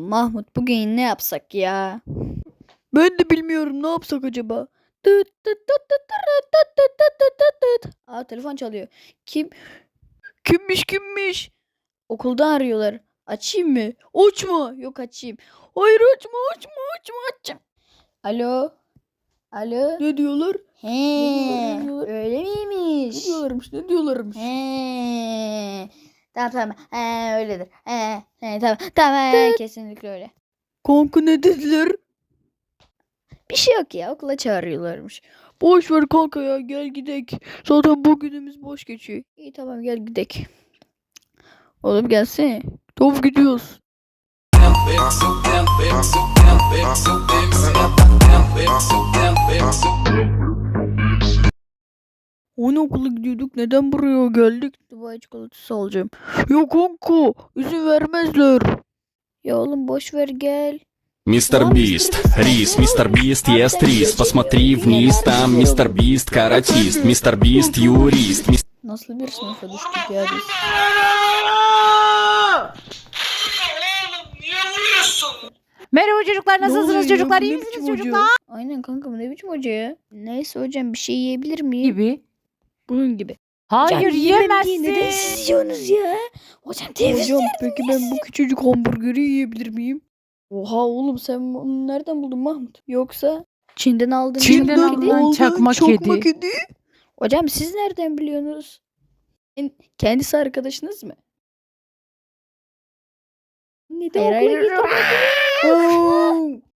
Mahmut bugün ne yapsak ya? Ben de bilmiyorum ne yapsak acaba. Tıt tıt tıt tıt tıt tıt tıt tıt tıt tıt tıt. Aa telefon çalıyor. Kim? Kimmiş kimmiş? Okulda arıyorlar. Açayım mı? Açma. Yok açayım. Hayır açma açma açma açma. Alo. Alo. Ne diyorlar? He. Ne diyorlar? Öyle Ne miymiş? diyorlarmış ne diyorlarmış? He. Tamam tamam. He öyledir. He. He tamam. Tamam he, kesinlikle öyle. Kanka ne dediler? Bir şey yok ya okula çağırıyorlarmış. Boş ver kanka ya gel gidek. Zaten bugünümüz boş geçiyor. İyi tamam gel gidek. Oğlum gelsene. Tamam gidiyoruz. okula gidiyorduk neden buraya geldik? Dubai çikolatası alacağım. Ya kanka izin vermezler. Ya oğlum boş ver gel. Мистер Ладно, Бист, мистер Бист. рис, мистер Бист, ест рис, посмотри вниз, там мистер Бист, каратист, мистер Бист, юрист, мистер Nasıl bir sınıfa düştük ya biz? Merhaba çocuklar nasılsınız oluyor ya? çocuklar Bu iyi ne misiniz biçim hoca? çocuklar? Aynen kanka bu ne biçim hoca ya? Neyse hocam bir şey yiyebilir miyim? Gibi. Bunun gibi. Hayır yiyemezsin. Neden siz yiyorsunuz ya? Hocam temiz Hocam peki ben bu küçücük hamburgeri yiyebilir miyim? Oha oğlum sen bunu nereden buldun Mahmut? Yoksa Çin'den aldın. Çin'den çakma aldın. kedi? aldığın çakma kedi. kedi. Hocam siz nereden biliyorsunuz? En- Kendisi arkadaşınız mı? Neden Hayır, okula hayır,